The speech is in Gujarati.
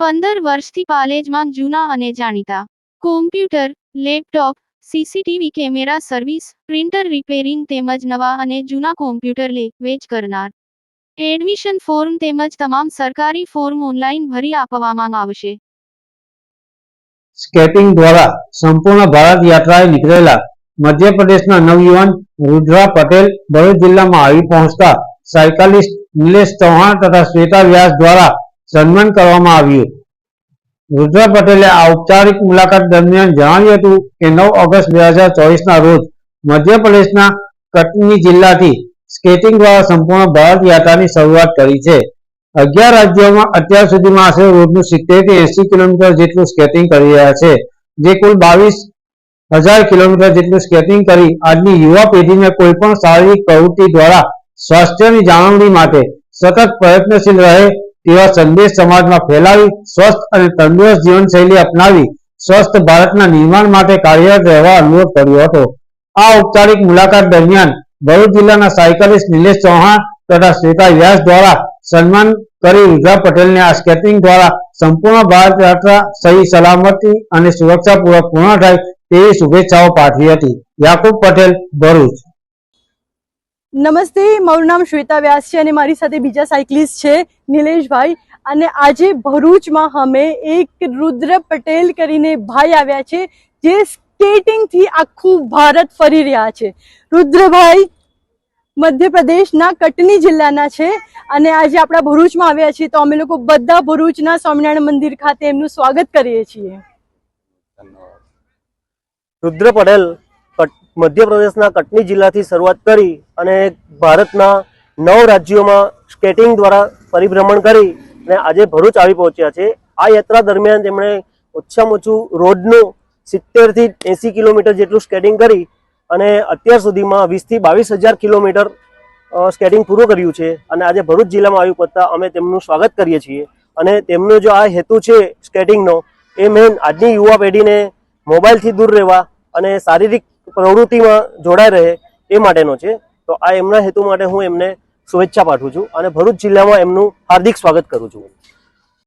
પંદર વર્ષથી પાલેજમાં જૂના અને જાણીતા. Computer laptop CCTV camera service printer repairing તેમજ નવા અને જૂના કોમ્પ્યુટર લે, વેચ કરનાર. એડમિશન ફોર્મ તેમજ તમામ સરકારી ફોર્મ ઓનલાઈન ભરી આપવામાં આવશે. સ્કેટિંગ દ્વારા સંપૂર્ણ ભારત યાત્રાએ નીકળેલા મધ્યપ્રદેશના નવયુવાન રુદ્રા પટેલ ભરૂચ જિલ્લામાં આવી પહોંચતા સાયકલિસ્ટ નિલેશ ચૌહાણ તથા શ્વેતા વ્યાસ દ્વારા સન્માન કરવામાં આવ્યું. રુદ્ર પટેલે આ ઔપચારિક મુલાકાત દરમિયાન જણાવ્યું હતું કે નવ ઓગસ્ટ બે હજાર ચોવીસના રોજ મધ્યપ્રદેશના કટની જિલ્લાથી સ્કેટિંગ દ્વારા સંપૂર્ણ ભારત યાત્રાની શરૂઆત કરી છે. અગિયાર રાજ્યોમાં અત્યાર સુધીમાં આશરે રોજનું સિત્તેરથી એસી કિલોમીટર જેટલું સ્કેટિંગ કરી રહ્યા છે, જે કુલ બાવીસ હજાર કિલોમીટર જેટલું સ્કેટિંગ કરી આજની યુવા પેઢીને કોઈ પણ શારીરિક પ્રવૃત્તિ દ્વારા સ્વાસ્થ્યની જાળવણી માટે સતત પ્રયત્નશીલ રહે તેવા સંદેશ સમાજમાં ફેલાવી, સ્વસ્થ અને તંદુરસ્ત જીવનશૈલી અપનાવી, સ્વસ્થ ભારતના નિર્માણ માટે કાર્યરત રહેવા અનુરોધ કર્યો હતો. આ ઔપચારિક મુલાકાત દરમિયાન ભરૂચ જિલ્લાના સાયકલિસ્ટ નિલેશ ચૌહાણ તથા શ્વેતા વ્યાસ દ્વારા સન્માન કરી રુદ્રા પટેલને આ સ્કેટિંગ દ્વારા સંપૂર્ણ ભારત યાત્રા સહી, સલામતી અને સુરક્ષાપૂર્વક પૂર્ણ થાય તેવી શુભેચ્છાઓ પાઠવી હતી. યાકુબ પટેલ, ભરૂચ. નમસ્તે, મારું નામ શ્વેતા વ્યાસ છે અને મારી સાથે બીજા સાયકલિસ્ટ છે નિલેશભાઈ. અને આજે ભરૂચમાં અમે એક રુદ્ર પટેલ કરીને ભાઈ આવ્યા છે, જે સ્કેટિંગથી આખું ભારત ફરી રહ્યા છે. રુદ્રભાઈ મધ્યપ્રદેશના કટની જિલ્લાના છે અને આજે આપણા ભરૂચમાં આવ્યા છીએ તો અમે લોકો બધા ભરૂચના સ્વામિનારાયણ મંદિર ખાતે એમનું સ્વાગત કરીએ છીએ. રુદ્ર પટેલ કટ- મધ્યપ્રદેશના કટની જિલ્લાથી શરૂઆત કરી અને ભારતના નવ રાજ્યોમાં સ્કેટિંગ દ્વારા પરિભ્રમણ કરી અને આજે ભરૂચ આવી પહોંચ્યા છે. આ યાત્રા દરમિયાન તેમણે ઓછામાં ઓછું રોડનું સિત્તેરથી એંસી કિલોમીટર જેટલું સ્કેટિંગ કરી અને અત્યાર સુધીમાં વીસથી બાવીસ હજાર કિલોમીટર સ્કેટિંગ પૂરું કર્યું છે અને આજે ભરૂચ જિલ્લામાં આવી પહોંચતા અમે તેમનું સ્વાગત કરીએ છીએ. અને તેમનો જો આ હેતુ છે સ્કેટિંગનો, એ મેન આજની યુવા પેઢીને મોબાઈલથી દૂર રહેવા અને શારીરિક પ્રવૃત્તિમાં જોડાઈ રહે એ માટેનો છે. તો આ એમના હેતુ માટે હું એમને શુભેચ્છા પાઠવું છું અને ભરૂચ જિલ્લામાં એમનું હાર્દિક સ્વાગત કરું છું.